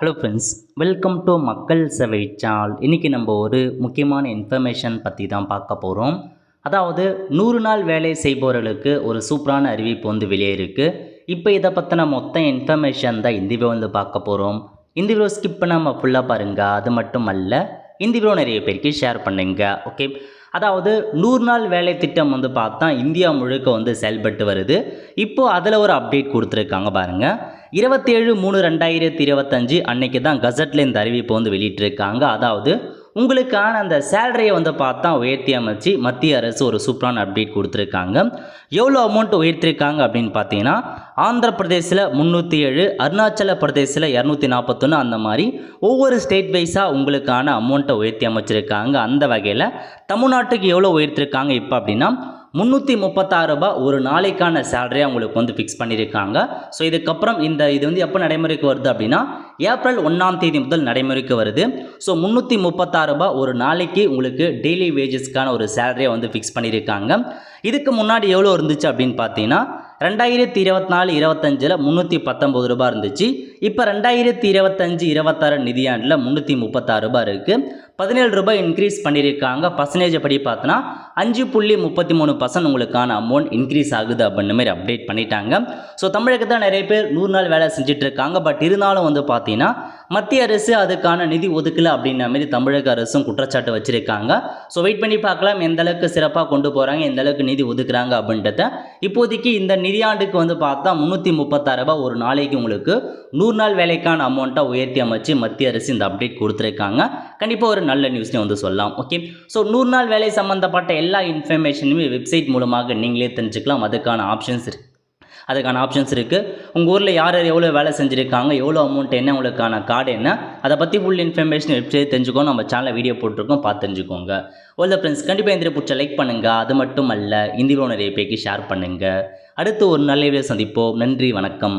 Hello friends welcome to மக்கள் சேவை சால் இன்றைக்கி நம்ம ஒரு முக்கியமான இன்ஃபர்மேஷன் பற்றி தான் பார்க்க போகிறோம் அதாவது நூறு நாள் வேலை செய்பவர்களுக்கு ஒரு சூப்பரான அறிவிப்பு வந்து வெளியே இருக்குது இப்போ இதை பற்றின மொத்த இன்ஃபர்மேஷன் தான் இந்த வீடியோ வந்து பார்க்க போகிறோம் இந்த வீடியோ ஸ்கிப் பண்ணாமல் ஃபுல்லாக பாருங்கள் அது மட்டும் அல்ல இந்த வீடியோ நிறைய பேருக்கு ஷேர் பண்ணுங்க ஓகே அதாவது நூறு நாள் வேலை திட்டம் வந்து பார்த்தா இந்தியா முழுக்க வந்து செயல்பட்டு வருது. இப்போது அதில் ஒரு அப்டேட் கொடுத்துருக்காங்க பாருங்கள் இருபத்தேழு மூணு ரெண்டாயிரத்தி இருபத்தஞ்சு அன்னைக்கு தான் கசட்டில் இந்த அறிவிப்பு வந்து வெளியிட்டிருக்காங்க. அதாவது உங்களுக்கான அந்த சேலரியை வந்து பார்த்தா உயர்த்தி அமைச்சு மத்திய அரசு ஒரு சூப்பரான அப்டேட் கொடுத்துருக்காங்க. எவ்வளோ அமௌண்ட் உயர்த்திருக்காங்க அப்படின்னு பார்த்தீங்கன்னா ஆந்திர பிரதேசில் முந்நூற்றி ஏழு அருணாச்சல பிரதேசில் இரநூத்தி நாற்பத்தொன்று அந்த மாதிரி ஒவ்வொரு ஸ்டேட் வைஸாக உங்களுக்கான அமௌண்ட்டை உயர்த்தி அமைச்சிருக்காங்க. அந்த வகையில் தமிழ்நாட்டுக்கு எவ்வளோ உயர்த்திருக்காங்க இப்போ அப்படின்னா முந்நூற்றி முப்பத்தாறு ரூபாய் ஒரு நாளைக்கான சேலரியாக உங்களுக்கு வந்து ஃபிக்ஸ் பண்ணியிருக்காங்க. ஸோ இதுக்கப்புறம் இந்த இது வந்து எப்போ நடைமுறைக்கு வருது அப்படின்னா ஏப்ரல் ஒன்றாம் தேதி முதல் நடைமுறைக்கு வருது. ஸோ முந்நூற்றி முப்பத்தாறு ரூபாய் ஒரு நாளைக்கு உங்களுக்கு டெய்லி வேஜஸ்க்கான ஒரு சேலரியை வந்து ஃபிக்ஸ் பண்ணியிருக்காங்க. இதுக்கு முன்னாடி எவ்வளோ இருந்துச்சு அப்படின்னு பார்த்தீங்கன்னா ரெண்டாயிரத்தி இருபத்தி நாலு இருபத்தஞ்சில் முந்நூற்றி பத்தொம்பது ரூபாய் இருந்துச்சு. இப்போ ரெண்டாயிரத்தி இருபத்தஞ்சு இருபத்தாறு நிதியாண்டில் முந்நூற்றி முப்பத்தாறு ரூபாய் இருக்குது பதினேழு ரூபாய் இன்க்ரீஸ் பண்ணியிருக்காங்க பர்சன்டேஜ் படி பார்த்தோன்னா அஞ்சு புள்ளி முப்பத்தி மூணு பர்சன்ட் உங்களுக்கான அமௌண்ட் இன்க்ரீஸ் ஆகுது அப்படின்னு மாதிரி அப்டேட் பண்ணிட்டாங்க. ஸோ தமிழகத்தில் நிறைய பேர் நூறு நாள் வேலை செஞ்சுட்டு இருக்காங்க பட் இருந்தாலும் வந்து பார்த்தீங்கன்னா மத்திய அரசு அதுக்கான நிதி ஒதுக்கலை அப்படின்ற மாதிரி தமிழக அரசும் குற்றச்சாட்டு வச்சுருக்காங்க. ஸோ வெயிட் பண்ணி பார்க்கலாம். எந்த அளவுக்கு சிறப்பாக கொண்டு போகிறாங்க எந்த அளவுக்கு நிதி ஒதுக்குறாங்க அப்படின்றத. இப்போதைக்கு இந்த நிதியாண்டுக்கு வந்து பார்த்தா முந்நூற்றி முப்பத்தாறு ரூபாய் ஒரு நாளைக்கு உங்களுக்கு நூறு நூறு நாள் வேலைக்கான அமௌண்ட்டை உயர்த்தி அமைச்சு மத்திய அரசு இந்த அப்டேட் கொடுத்துருக்காங்க. கண்டிப்பாக ஒரு நல்ல நியூஸ்னே வந்து சொல்லலாம். ஓகே ஸோ நூறு நாள் வேலை சம்மந்தப்பட்ட எல்லா இன்ஃபர்மேஷனுமே வெப்சைட் மூலமாக நீங்களே தெரிஞ்சுக்கலாம். அதுக்கான ஆப்ஷன்ஸ் இருக்குது அதுக்கான ஆப்ஷன்ஸ் இருக்குது உங்கள் ஊரில் யார் யார் எவ்வளோ வேலை செஞ்சுருக்காங்க எவ்வளோ அமௌண்ட் என்ன உங்களுக்கான கார்டு என்ன அதை பற்றி ஃபுல் இன்ஃபர்மேஷன் வெப்சைட் தெரிஞ்சுக்கோ நம்ம சேனலில் வீடியோ போட்டிருக்கோம். பார்த்து தெரிஞ்சுக்கோங்க. ஓல்ல ஃப்ரெண்ட்ஸ் கண்டிப்பாக இந்த பிடிச்ச லைக் பண்ணுங்கள் அது மட்டும் அல்ல இந்தியாவில் நிறைய பேருக்கு ஷேர் பண்ணுங்கள் அடுத்து ஒரு நல்ல வீடியோ சந்திப்போம். நன்றி வணக்கம்.